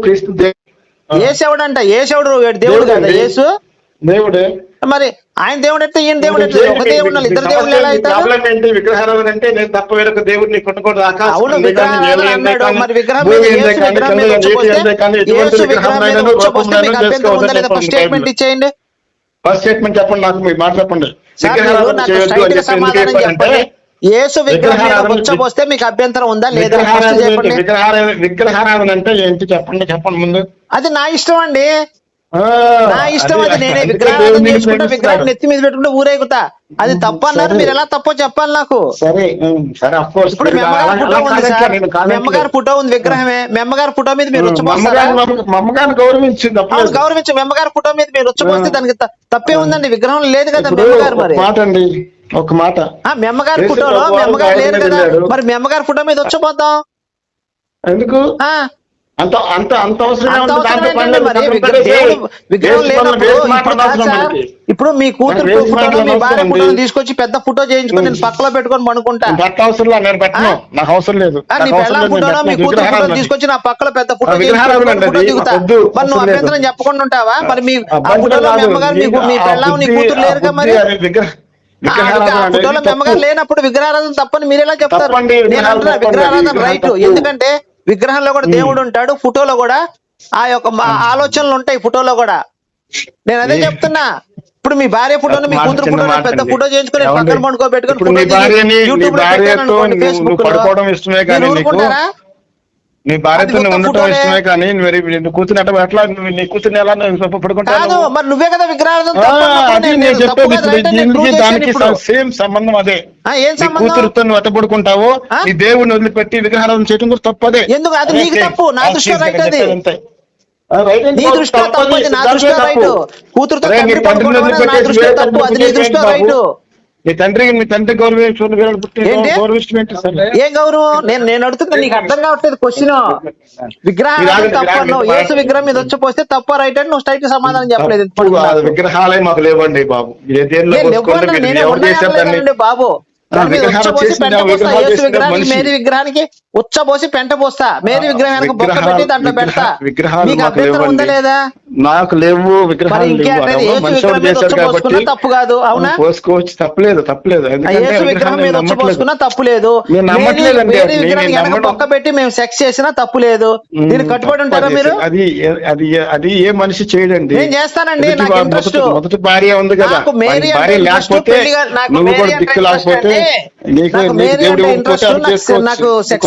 [SPEAKER 4] క్రీస్తు
[SPEAKER 3] ఏసేవుడు అంట ఏసేవుడు దేవుడు దేవుడు కదా. యేసు?
[SPEAKER 4] దేవుడే.
[SPEAKER 3] మరి ఆయన దేవుడు ఎట్లా ఈయన దేవుడు ఎట్లా ఒక దేవుడు ఇద్దరు దేవుళ్ళు ఎలా అవుతారు?
[SPEAKER 4] విగ్రహారాధన అంటే నేను తప్ప వేరొక దేవుడు నీకు ఉండకూడదు.
[SPEAKER 3] అవును విగ్రహారాధన అన్నాడు. మరి విగ్రహం మీద యేసు విగ్రహం మీద వచ్చి యేసు
[SPEAKER 4] విగ్రహం
[SPEAKER 3] మీద వచ్చి మీకు అభ్యంతరం ఉందా? లేదా స్టేట్మెంట్. ఇచ్చేయండి.
[SPEAKER 4] ఫస్ట్ స్టేట్మెంట్ చెప్పండి నాకు మీరు మాట చెప్పండి.
[SPEAKER 3] సార్ మీరు
[SPEAKER 4] విగ్రహారాధన
[SPEAKER 3] నాకు
[SPEAKER 4] చేయొద్దు
[SPEAKER 3] స్ట్రైట్
[SPEAKER 4] అని
[SPEAKER 3] గా
[SPEAKER 4] చెప్పి ఎందుకు
[SPEAKER 3] సమాధానం
[SPEAKER 4] చెప్పారంటే
[SPEAKER 3] చెప్పండి యేసు విగ్రహం మీద
[SPEAKER 4] విగ్రహారాధన-
[SPEAKER 3] వచ్చబోస్తే మీకు అభ్యంతరం ఉందా లేదా?
[SPEAKER 4] విగ్రహారాధన అంటే ఏంటి? చెప్పండి చెప్పండి ముందు.
[SPEAKER 3] అది నా ఇష్టం అండి. నా ఇష్టం అది నేనే
[SPEAKER 4] దేవుడిని
[SPEAKER 3] చేసుకుంటా విగ్రహం. నెత్తి మీద పెట్టుకుంటే ఊరేగుతా. అది తప్పు అన్నారు
[SPEAKER 4] సరే.
[SPEAKER 3] మీరు ఎలా తప్పో చెప్పాలి నాకు. ఇప్పుడు మీ అమ్మగారు ఫోటో ఉంది విగ్రహమే. మీ అమ్మగారు ఫోటో మీద మీరు గౌరవించి. మీ అమ్మగారు ఫోటో మీద మీరు వచ్చబోస్తే దానికి తప్పే ఉందండి. విగ్రహం లేదు కదా మీ
[SPEAKER 4] ఇప్పుడు
[SPEAKER 3] అమ్మగారు మరి.
[SPEAKER 4] ఒక మాట అండి. ఒక మాట.
[SPEAKER 3] ఆ, మీ అమ్మగారి
[SPEAKER 4] యేసు
[SPEAKER 3] ఫోటోలో మీ
[SPEAKER 4] ప్రభువారు
[SPEAKER 3] అమ్మగారు లేరు
[SPEAKER 4] బయటకు
[SPEAKER 3] కదా. మరి మీ అమ్మగారి ఫోటో మీద వచ్చబోద్దాం
[SPEAKER 4] ఎందుకు? అంత అంత అంత
[SPEAKER 3] ఇప్పుడు మీ కూతురు
[SPEAKER 4] మాటలు
[SPEAKER 3] మీ భార్య
[SPEAKER 4] అండి.
[SPEAKER 3] తీసుకొచ్చి పెద్ద ఫోటో చేయించుకొని నేను పక్కలో పెట్టుకొని పడుకుంటా.
[SPEAKER 4] అవసరం నేను పెట్టను? నాకు అవసరం లేదు.
[SPEAKER 3] నీ మీ. కూతురు ఫోటో. తీసుకొచ్చి నా పక్కలో పెద్ద ఫోటో ఫోటో. దిగుతా. మరి నువ్వు. అభ్యంతరం చెప్పకుండా ఉంటావా మరి మీ ఫోటోలో మీ అమ్మగారు నీ కూతురు లేరుగా మరి? ఫోటోలో మీ
[SPEAKER 4] తప్పు.
[SPEAKER 3] అమ్మగారు లేనప్పుడు విగ్రహారాధన తప్పని మీరు ఎలా చెప్తారు నేను అంటున్నా విగ్రహారాధన రైట్. ఎందుకంటే విగ్రహంలో కూడా దేవుడు ఉంటాడు ఫోటోలో కూడా ఆ యొక్క ఆలోచనలు ఉంటాయి ఫోటోలో కూడా. నేను అదే చెప్తున్నా ఇప్పుడు మీ భార్య ఫోటోని మీ కూతురు
[SPEAKER 4] మాట
[SPEAKER 3] పెద్ద. ఫోటో చేయించుకొని? పక్కన పండుకోబెట్టుకొని ఫోటో యూట్యూబ్లో
[SPEAKER 4] పడుకోవడం ఇష్టమే కానీ
[SPEAKER 3] ఊరుకుంటారా?
[SPEAKER 4] నీ భార్యతో ఉండటం. ఇష్టమే కానీ మరి కూతురు ఎట్లా నీ కూతురు ఎలా నువ్వు నువ్వు?
[SPEAKER 3] మరి నువ్వే కదా
[SPEAKER 4] చెప్పేది దీనికి. సేమ్ సంబంధం అదే కూతురుతో నువ్వు ఎట్ట పడుకుంటావో
[SPEAKER 3] ఆ?
[SPEAKER 4] నీ దేవుడిని వదిలిపెట్టి విగ్రహారాధన చేయడం కూడా తప్పదే
[SPEAKER 3] ఎందుకు? అది నీకు. తప్పు, నా దృష్టిలో అది. దృష్టిలో తప్పు దృష్టిలో. రైట్ కూతురుతో
[SPEAKER 4] నీ వదిలిపెట్టేసి
[SPEAKER 3] తప్పు అది దృష్టిలో. రైట్
[SPEAKER 4] నీ తండ్రికి మీ తండ్రి? గౌరవించడం సార్.
[SPEAKER 3] ఏం గౌరవం? నేను నేను అడుగుతున్నా నీకు అర్థం కావట్లేదు క్వశ్చన్. విగ్రహం
[SPEAKER 4] మీరు ఆగండి,
[SPEAKER 3] తప్పు. యేసు విగ్రహం మీద వచ్చి పోస్తే తప్ప రైట్ అని నువ్వు స్ట్రైట్ సమాధానం చెప్పలేదు.
[SPEAKER 4] విగ్రహాలే మాకు లేవండి బాబు.
[SPEAKER 3] బాబు. మేరీ విగ్రహానికి ఉచ్చబోసి పెంట పోస్తా. మేరీ బొక్క పెట్టి దాంట్లో పెడతా. మీకు అభ్యంతరం ఉందా. లేదా?
[SPEAKER 4] నాకు లేవు విగ్రహాలు
[SPEAKER 3] విగ్రహం తప్పు కాదు. అవునా?
[SPEAKER 4] పోసుకోవచ్చు. తప్పలేదు తప్పలేదు.
[SPEAKER 3] యేసు విగ్రహం మీద వచ్చి. పోసుకున్నా తప్పు లేదు మేరీ విగ్రహానికి వెనక బొక్క పెట్టి మేము సెక్స్ చేసినా తప్పు లేదు దీనికి కట్టుబడి ఉంటారా. మీరు?
[SPEAKER 4] అది అది అది ఏ మనిషి చేయడండి.
[SPEAKER 3] నేను చేస్తానండి, నాకు interest.
[SPEAKER 4] మొదటి- భార్య ఉంది కదా.
[SPEAKER 3] నాకు మేరీ
[SPEAKER 4] లేకపోతే నువ్వు కూడా దిక్కు లేకపోతే. నీకు దేవుడు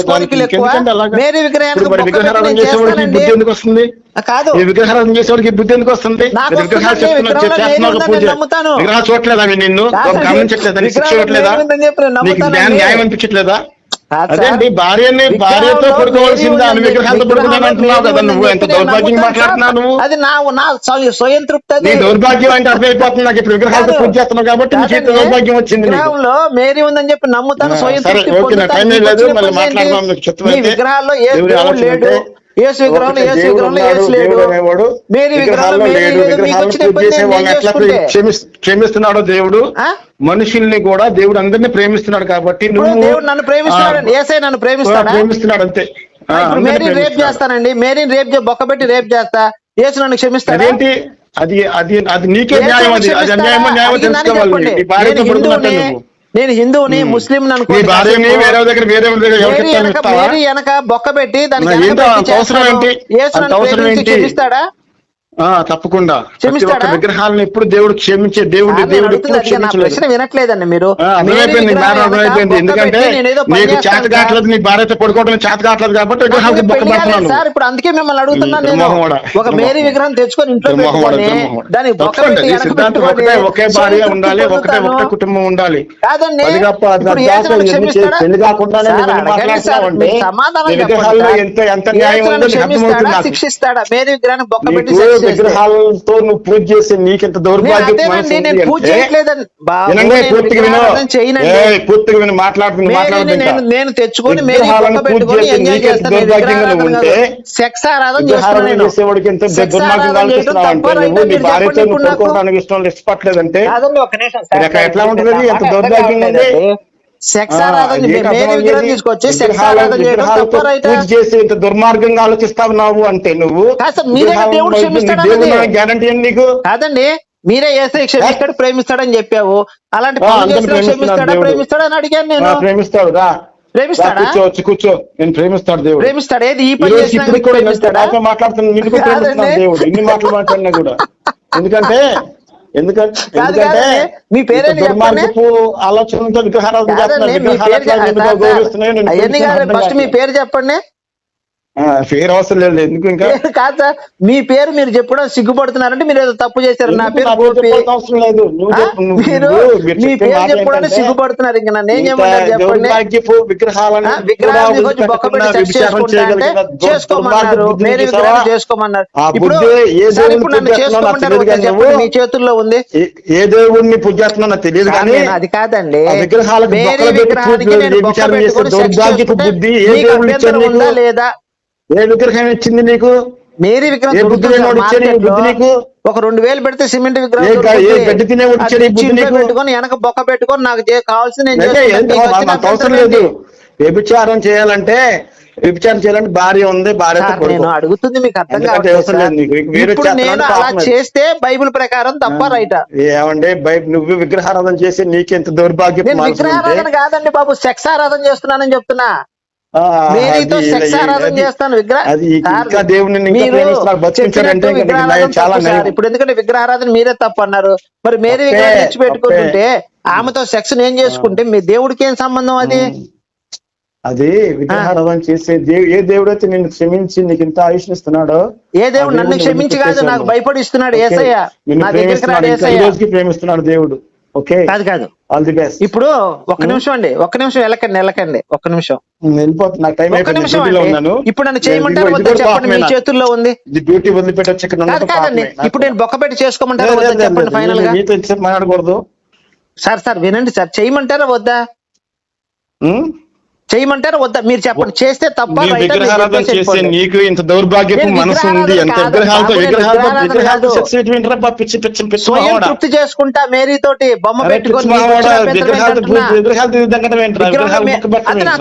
[SPEAKER 3] కోరికలు ఎక్కువ. మేరీ విగ్రహానికి
[SPEAKER 4] ఎందుకు వస్తుంది?
[SPEAKER 3] కాదు.
[SPEAKER 4] విగ్రహారాధన చేసేవాడికి బుద్ధి ఎందుకు వస్తుంది? విగ్రహాలు చూడట్లేదా నిన్ను? గమనించట్లేదా నీకు. న్యాయం అనిపించట్లేదా? అదేంటి భార్యని భార్యతో పడుకోవాల్సిందా విగ్రహాలతో పడుకున్నాను అంటున్నావు కదా నువ్వు ఎంత దౌర్భాగ్యం
[SPEAKER 3] నేను
[SPEAKER 4] మాట్లాడుతున్నావు నువ్వు
[SPEAKER 3] అది నా నా స్వ- స్వయం తృప్తి
[SPEAKER 4] నీ దౌర్భాగ్యం అంటే అర్థమైపోతుంది నాకు ఇప్పుడు విగ్రహాలతో. పూజ చేస్తున్నావు కాబట్టి నీకు ఇంత దౌర్భాగ్యం వచ్చింది
[SPEAKER 3] విగ్రహంలో మేరీ ఉందని చెప్పి నమ్ముతాను స్వయం తృప్తి
[SPEAKER 4] ఓకే, నా. టైం లేదు, మళ్ళీ? మాట్లాడదాం.
[SPEAKER 3] విగ్రహాల్లో ఏ లేడు ఏసు విగ్రహంలో ఏసు విగ్రహంలో ఏసు లేడు. మేరీ విగ్రహంలో మేరీ లేదు మీకు వచ్చిన ఇబ్బంది
[SPEAKER 4] క్షమిస్తున్నాడో దేవుడు? మనుషుల్ని కూడా దేవుడు అందరినీ ప్రేమిస్తున్నాడు కాబట్టి నువ్వు
[SPEAKER 3] దేవుడు నన్ను ప్రేమిస్తున్నాడు ఏసై నన్ను ప్రేమిస్తాడా?
[SPEAKER 4] ప్రేమిస్తున్నాడు అంతే.
[SPEAKER 3] ఇప్పుడు మేరీ రేప్
[SPEAKER 4] ప్రేమిస్తున్నాడు.
[SPEAKER 3] చేస్తానండి. మేరీని రేప్ చే- బొక్క పెట్టి రేప్ చేస్తా. యేసు నన్ను క్షమిస్తాడా?
[SPEAKER 4] అదేంటి? అది అది అది నీకే న్యాయం అది. అది? అన్యాయమో న్యాయమో తెలుసుకోవాలి. నీ భార్యతో నువ్వు.
[SPEAKER 3] నేను హిందువుని ముస్లిం వెనక బొక్క పెట్టి దానికి
[SPEAKER 4] నా తప్పకుండా
[SPEAKER 3] క్షమిస్తాడా?
[SPEAKER 4] విగ్రహాలను ఎప్పుడు దేవుడు క్షమించే దేవుడు దేవుడు
[SPEAKER 3] ప్రశ్న వినట్లేదండి మీరు
[SPEAKER 4] అర్థమైపోయింది ఎందుకంటే నీకు చేత. కావట్లేదు నీ భార్యతో పడుకోవడం చేత కావట్లేదు కాబట్టి విగ్రహాలకు బొక్క
[SPEAKER 3] సార్ ఇప్పుడు అందుకే మిమ్మల్ని అడుగుతున్నాను నేను ఒక మేరీ. విగ్రహం తెచ్చుకొని ఇంట్లో వెనక
[SPEAKER 4] సిద్ధాంతం ఒకటే ఒకే భార్య ఉండాలి ఒకటే. ఒకటే కుటుంబం ఉండాలి? పెళ్ళి కాకుండానే
[SPEAKER 3] సమాధానం.
[SPEAKER 4] ఎంత ఎంత న్యాయం ఉందో
[SPEAKER 3] శిక్షిస్తాడా మేరీ విగ్రహాన్ని బొక్క పెట్టి.
[SPEAKER 4] విగ్రహాలతో నువ్వు పూజ చేసి నీకెంత దౌర్భాగ్యం
[SPEAKER 3] నేను
[SPEAKER 4] పూర్తిగా విను. పూర్తిగా విను మాట్లాడుతుంది
[SPEAKER 3] తెచ్చుకొని
[SPEAKER 4] పూజ చేసి నీకెంత దౌర్భాగ్యంగా ఉంటే.
[SPEAKER 3] సెక్స్ ఆరాధన
[SPEAKER 4] చేసేవాడికి ఎంత దుర్మార్గం ఆలోచిస్తున్నావు అంటే? నువ్వు నీ భార్యతో నువ్వు. పడుకోవడానికి ఇష్టం ఇష్టపడలేదంటే ఎట్లా ఉంటుంది? ఎంత దౌర్భాగ్యంగా ఉంది?
[SPEAKER 3] సెక్స్
[SPEAKER 4] నీకు
[SPEAKER 3] విగ్రహం తీసుకొచ్చి సెక్స్
[SPEAKER 4] పూజ చేసి ఇంత దుర్మార్గంగా ఆలోచిస్తావు నావు అంటే నువ్వు. గ్యారంటీ ఏంటి నీకు?
[SPEAKER 3] కాదండి మీరే ఏసై క్షమిస్తాడు ప్రేమిస్తాడని చెప్పావు. అలాంటి క్షమిస్తాడా. ప్రేమిస్తాడా అని అడిగాను నేను.
[SPEAKER 4] ప్రేమిస్తాడు రా.
[SPEAKER 3] ప్రేమిస్తాడా?
[SPEAKER 4] కూర్చో నేను ప్రేమిస్తాడు దేవుడు.
[SPEAKER 3] ప్రేమిస్తాడు? ఏది ఈ పని
[SPEAKER 4] ఇప్పుడు కూడా
[SPEAKER 3] ప్రేమిస్తాడా?
[SPEAKER 4] నాతో మాట్లాడుతున్నా నిన్ను కూడా ప్రేమిస్తున్నాడు
[SPEAKER 3] కాదండి.
[SPEAKER 4] దేవుడు. ఇన్ని మాటలు మాట్లాడినా కూడా. ఎందుకంటే ఎందుకంటే.
[SPEAKER 3] మీ?
[SPEAKER 4] దుర్మార్గపు విగ్రహారాధన చేస్తున్నారు.
[SPEAKER 3] పేరు
[SPEAKER 4] అర్థం
[SPEAKER 3] ఫస్ట్ మీ. పేరు చెప్పండి
[SPEAKER 4] పేరు అవసరం లేదు. ఎందుకు ఇంకా?
[SPEAKER 3] కాదు సార్ మీ పేరు మీరు చెప్పడం సిగ్గుపడుతున్నారంటే మీరు ఏదో తప్పు చేశారు. నా పేరు
[SPEAKER 4] అవసరం లేదు?
[SPEAKER 3] మీరు మీ పేరు
[SPEAKER 4] ఏంటంటే,
[SPEAKER 3] సిగ్గుపడుతున్నారు. ఇంకా నన్ను ఏం చేయమన్నారు చెప్పండి.
[SPEAKER 4] విగ్రహాలను
[SPEAKER 3] కొంచెం బొక్క పెట్టి
[SPEAKER 4] దుర్-
[SPEAKER 3] చేసుకోమన్నారు. మేరీ
[SPEAKER 4] చూసావా?
[SPEAKER 3] విగ్రహం చేసుకోమన్నారు. ఇప్పుడు ఇప్పుడు నన్ను చేసుకోమంటారు చెప్పండి. మీ చేతుల్లో ఉంది?
[SPEAKER 4] ఏ- దేవుడిని పూజ చేస్తున్నా నాకు తెలియదు కానీ
[SPEAKER 3] అది కాదండి.
[SPEAKER 4] ఆ విగ్రహాలకు
[SPEAKER 3] మేరీ విగ్రహానికి నేను బొక్క పెట్టుకొని
[SPEAKER 4] బుద్ధి ఏ దేవుడు
[SPEAKER 3] ఉందా లేదా?
[SPEAKER 4] ఏ విగ్రహం ఇచ్చింది నీకు?
[SPEAKER 3] మేరీ విగ్రహం
[SPEAKER 4] బుద్ధి నీకు?
[SPEAKER 3] ఒక రెండు వేలు పెడితే సిమెంట్ విగ్రహం? పెట్టుకొని వెనక బొక్క పెట్టుకొని నాకు
[SPEAKER 4] నాకు అవసరం లేదు? వ్యభిచారం చేయాలంటే వ్యభిచారం చేయాలంటే భార్య ఉంది భార్యతో
[SPEAKER 3] సార్, నేను అడుగుతుంది మీకు అర్థం కావట్లేదు
[SPEAKER 4] చేతనాలు
[SPEAKER 3] నేను అలా. చేస్తే బైబిల్ ప్రకారం తప్ప రైటా?
[SPEAKER 4] ఏమంటే బై- నువ్వు విగ్రహారాధన చేసి నీకెంత దౌర్భాగ్యం
[SPEAKER 3] విగ్రహారాధన కాదండి బాబు సెక్స్ ఆరాధన చేస్తున్నానని చెప్తున్నా. ఇప్పుడు ఎందుకంటే విగ్రహారాధన మీరే తప్పు అన్నారు మరి మేరీ విగ్రహం తెచ్చి పెట్టుకుంటుంటే ఆమెతో సెక్స్ నేను చేసుకుంటే మీ దేవుడికి ఏం సంబంధం అది?
[SPEAKER 4] అది విగ్రహారాధన చేసే దేవు ఏ దేవుడైతే నిన్ను క్షమించి నీకు ఇంత ఆయుష్ ఇస్తున్నాడో
[SPEAKER 3] ఏ దేవుడు నన్ను క్షమించి కాదు నాకు
[SPEAKER 4] నువ్వు.
[SPEAKER 3] భయపడి ఇస్తున్నాడు
[SPEAKER 4] ఓకే.
[SPEAKER 3] ఏసయ్య. నా దగ్గరికి రాడు
[SPEAKER 4] ప్రేమిస్తున్నాడు దేవుడు. ఓకే.
[SPEAKER 3] కాదు కాదు.
[SPEAKER 4] ఆల్ ది బెస్ట్
[SPEAKER 3] ఇప్పుడు ఒక్క నిమిషం అండి ఒక్క నిమిషం వెళ్ళకండి వెళ్ళకండి ఒక్క నిమిషం.
[SPEAKER 4] వెళ్ళిపోతున్నా టైం
[SPEAKER 3] ఒక్క నిమిషం
[SPEAKER 4] ఉన్నాను.
[SPEAKER 3] ఇప్పుడు నన్ను చేయమంటారు వద్దా? చెప్పండి మీ? చేతుల్లో ఉంది.
[SPEAKER 4] డ్యూటీ వదిలిపెట్టి వచ్చి ఇక్కడ
[SPEAKER 3] కాదు
[SPEAKER 4] ఉన్నంత
[SPEAKER 3] కాదండి. ఇప్పుడు నేను బొక్క పెట్టి చేసుకోమంటారా వద్దా? చెప్పండి
[SPEAKER 4] ఫైనల్గా. మాట్లాడకూడదు.
[SPEAKER 3] సార్ సార్ వినండి సార్. చేయమంటారా వద్దా?
[SPEAKER 4] ఉం?
[SPEAKER 3] చేయమంటారా వద్దా మీరు చెప్పండి చేస్తే తప్ప.
[SPEAKER 4] నీకు ఇంత దౌర్భాగ్యపు
[SPEAKER 3] నేను
[SPEAKER 4] మనసు ఉంది ఎంత
[SPEAKER 3] స్వయం. తృప్తి చేసుకుంటా మేరీ తోటి బొమ్మ పెట్టుకొని?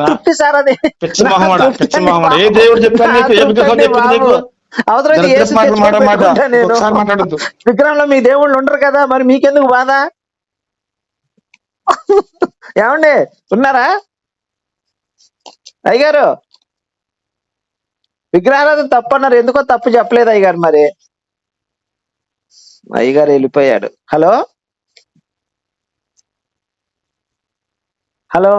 [SPEAKER 3] తృప్తి సార్ అది.
[SPEAKER 4] ఏ. దేవుడు చెప్పాడు
[SPEAKER 3] నా
[SPEAKER 4] నీకు? ఏ
[SPEAKER 3] తృప్తి
[SPEAKER 4] విగ్రహం
[SPEAKER 3] అండి
[SPEAKER 4] చెప్పింది
[SPEAKER 3] బాబు.
[SPEAKER 4] నీకు?
[SPEAKER 3] అవసరమైతే
[SPEAKER 4] దరిద్రపు
[SPEAKER 3] యేసు
[SPEAKER 4] మాటలు
[SPEAKER 3] తెచ్చి
[SPEAKER 4] మాట మాట.
[SPEAKER 3] పెట్టుకుంటా నేను.
[SPEAKER 4] ఒకసారి మాట్లాడొద్దు.
[SPEAKER 3] విగ్రహంలో మీ దేవుళ్ళు ఉండరు కదా మరి మీకెందుకు బాధ ఏమండి ఉన్నారా అయ్యగారు విగ్రహారాధన తప్పు అన్నారు ఎందుకో తప్పు చెప్పలేదు అయ్యగారు మరి. అయ్యగారు వెళ్ళిపోయాడు. హలో? హలో?